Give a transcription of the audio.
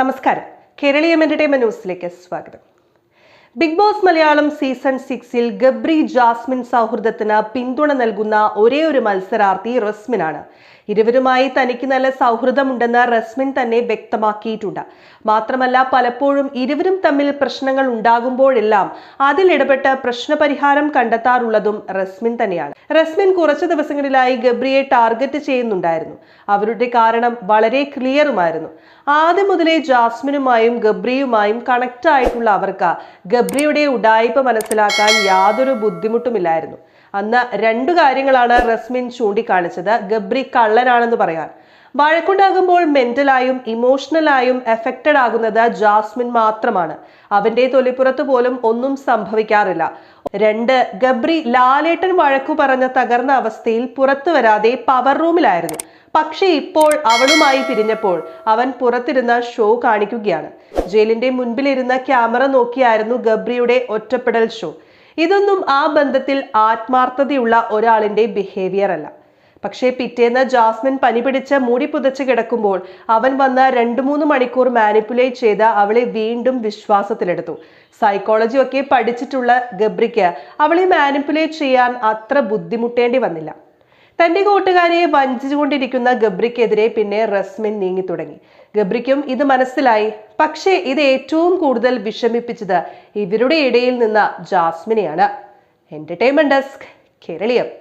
നമസ്കാരം. കേരളീയം എന്റർടൈൻമെന്റ് ന്യൂസിലേക്ക് സ്വാഗതം. ബിഗ് ബോസ് മലയാളം സീസൺ സിക്സിൽ ഗബ്രി ജാസ്മിൻ സൗഹൃദത്തിന് പിന്തുണ നൽകുന്ന ഒരേ ഒരു മത്സരാർത്ഥി റസ്മിനാണ്. ഇരുവരുമായി തനിക്ക് നല്ല സൗഹൃദമുണ്ടെന്ന് റസ്മിൻ തന്നെ വ്യക്തമാക്കിയിട്ടുണ്ട്. മാത്രമല്ല പലപ്പോഴും ഇരുവരും തമ്മിൽ പ്രശ്നങ്ങൾ ഉണ്ടാകുമ്പോഴെല്ലാം അതിലിടപെട്ട് പ്രശ്നപരിഹാരം കണ്ടെത്താറുള്ളതും റസ്മിൻ തന്നെയാണ്. റസ്മിൻ കുറച്ച് ദിവസങ്ങളിലായി ഗബ്രിയെ ടാർഗറ്റ് ചെയ്യുന്നുണ്ടായിരുന്നു. അവരുടെ കാരണം വളരെ ക്ലിയറുമായിരുന്നു. ആദ്യം മുതലേ ജാസ്മിനുമായും ഗബ്രിയുമായും കണക്ട് ആയിട്ടുള്ള അവർക്ക് ഗബ്രിയുടെ ഉഡായിപ്പ് മനസ്സിലാക്കാൻ യാതൊരു ബുദ്ധിമുട്ടുമില്ലായിരുന്നു. അന്ന് രണ്ടു കാര്യങ്ങളാണ് റസ്മിൻ ചൂണ്ടിക്കാണിച്ചത്. ഗബ്രി കള്ളനാണെന്ന് പറയാൻ. വഴക്കുണ്ടാകുമ്പോൾ മെന്റലായും ഇമോഷണലായും എഫക്റ്റഡ് ആകുന്നത് ജാസ്മിൻ മാത്രമാണ്. അവന്റെ തൊലിപ്പുറത്ത് പോലും ഒന്നും സംഭവിക്കാറില്ല. രണ്ട് ഗബ്രി ലാലേട്ടൻ വഴക്കു പറഞ്ഞ തകർന്ന അവസ്ഥയിൽ പുറത്തു വരാതെ പവർ റൂമിലായിരുന്നു പക്ഷേ ഇപ്പോൾ അവളുമായി പിരിഞ്ഞപ്പോൾ അവൻ പുറത്തിരുന്ന ഷോ കാണിക്കുകയാണ്. ജയിലിന്റെ മുൻപിലിരുന്ന ക്യാമറ നോക്കിയായിരുന്നു ഗബ്രിയുടെ ഒറ്റപ്പെടൽ ഷോ ഇതൊന്നും ആ ബന്ധത്തിൽ ആത്മാർത്ഥതയുള്ള ഒരാളിന്റെ ബിഹേവിയർ അല്ല. പക്ഷേ പിറ്റേന്ന് ജാസ്മിൻ പനി പിടിച്ച് മൂടി പുതച്ച് കിടക്കുമ്പോൾ അവൻ വന്ന് രണ്ടു മൂന്ന് മണിക്കൂർ മാനിപ്പുലേറ്റ് ചെയ്ത് അവളെ വീണ്ടും വിശ്വാസത്തിലെടുത്തു. സൈക്കോളജി ഒക്കെ പഠിച്ചിട്ടുള്ള ഗബ്രിക്ക് അവളെ മാനിപ്പുലേറ്റ് ചെയ്യാൻ അത്ര ബുദ്ധിമുട്ടേണ്ടി വന്നില്ല. തന്റെ കൂട്ടുകാരിയെ വഞ്ചിച്ചുകൊണ്ടിരിക്കുന്ന ഗബ്രിക്കെതിരെ പിന്നെ റസ്മിൻ നീങ്ങി തുടങ്ങി. ഗബ്രിക്കും ഇത് മനസ്സിലായി. പക്ഷേ ഇത് ഏറ്റവും കൂടുതൽ വിഷമിപ്പിച്ചത് ഇവരുടെ ഇടയിൽ നിന്ന് ജാസ്മിനെയാണ്. Entertainment desk Keraleeyam